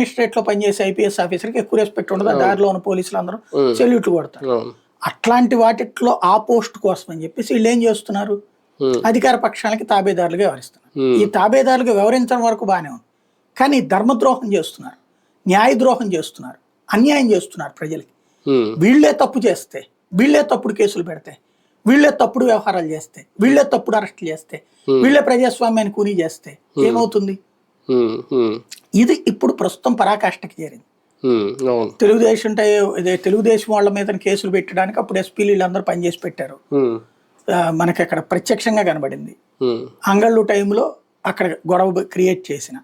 కమిషనరేట్లో పనిచేసే ఐపీఎస్ ఆఫీసర్కి ఎక్కువ రెస్పెక్ట్ ఉండదు. దారిలో ఉన్న పోలీసులు అందరూ. సెల్యూట్లు కొడతారు. అట్లాంటి వాటిట్లో ఆ పోస్ట్ కోసం అని చెప్పేసి వీళ్ళు ఏం చేస్తున్నారు. అధికార పక్షాలకి తాబేదారులుగా వ్యవహరిస్తున్నారు. ఈ తాబేదారులుగా వ్యవహరించడం వరకు బాగానే ఉంది. కానీ ధర్మద్రోహం చేస్తున్నారు. న్యాయ ద్రోహం చేస్తున్నారు. అన్యాయం చేస్తున్నారు ప్రజలకి. వీళ్ళే తప్పు చేస్తే వీళ్ళే తప్పుడు కేసులు పెడితే వీళ్ళే తప్పుడు వ్యవహారాలు చేస్తే వీళ్ళే తప్పుడు అరెస్టులు చేస్తే వీళ్ళే ప్రజాస్వామ్యాన్ని కూనీ చేస్తే ఏమవుతుంది. ఇది ఇప్పుడు ప్రస్తుతం పరాకాష్ఠకి చేరింది. తెలుగుదేశం ఇదే తెలుగుదేశం వాళ్ళ మీద కేసులు పెట్టడానికి అప్పుడు ఎస్పీలు వీళ్ళందరూ పనిచేసి పెట్టారు. మనకి అక్కడ ప్రత్యక్షంగా కనబడింది. అంగళ్ళు టైంలో అక్కడ గొడవ క్రియేట్ చేసిన.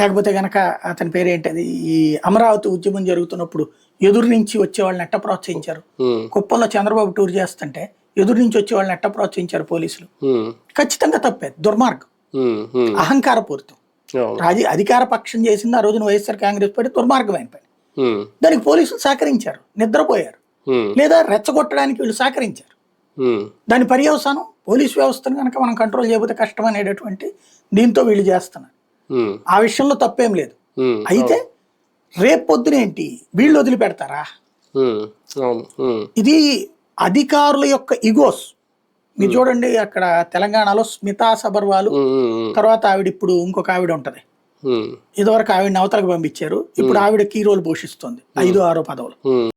లేకపోతే గనక అతని పేరేంటది? ఈ అమరావతి ఉద్యమం జరుగుతున్నప్పుడు ఎదురు నుంచి వచ్చే వాళ్ళని ఎట్ట ప్రోత్సహించారు. కుప్పంలో చంద్రబాబు టూర్ చేస్తుంటే ఎదురు నుంచి వచ్చే వాళ్ళని ఎట్ట ప్రోత్సహించారు పోలీసులు. ఖచ్చితంగా తప్పే దుర్మార్గం. అహంకారపూరితం. రాజీ అధికార పక్షం చేసింది ఆ రోజున వైఎస్ఆర్ కాంగ్రెస్ పార్టీ దుర్మార్గమైన పని. దానికి పోలీసులు సహకరించారు నిద్రపోయారు. లేదా రెచ్చగొట్టడానికి వీళ్ళు సహకరించారు. దాని పర్యవసానం పోలీస్ వ్యవస్థను కనుక మనం కంట్రోల్ చేయకపోతే కష్టం అనేటటువంటి దీంతో వీళ్ళు చేస్తున్నారు. ఆ విషయంలో తప్పేం లేదు. అయితే రేపు పొద్దునేంటి వీళ్ళు వదిలిపెడతారా. ఇది అధికారుల యొక్క ఇగోస్ మీరు చూడండి అక్కడ తెలంగాణలో స్మితా సబర్వాలు. తర్వాత ఆవిడ ఇప్పుడు ఇంకొక ఆవిడ ఉంటది. ఇదివరకు ఆవిడ అవతలకు పంపించారు. ఇప్పుడు ఆవిడ కీ రోల్ పోషిస్తుంది. ఐదు ఆరో పదవులు.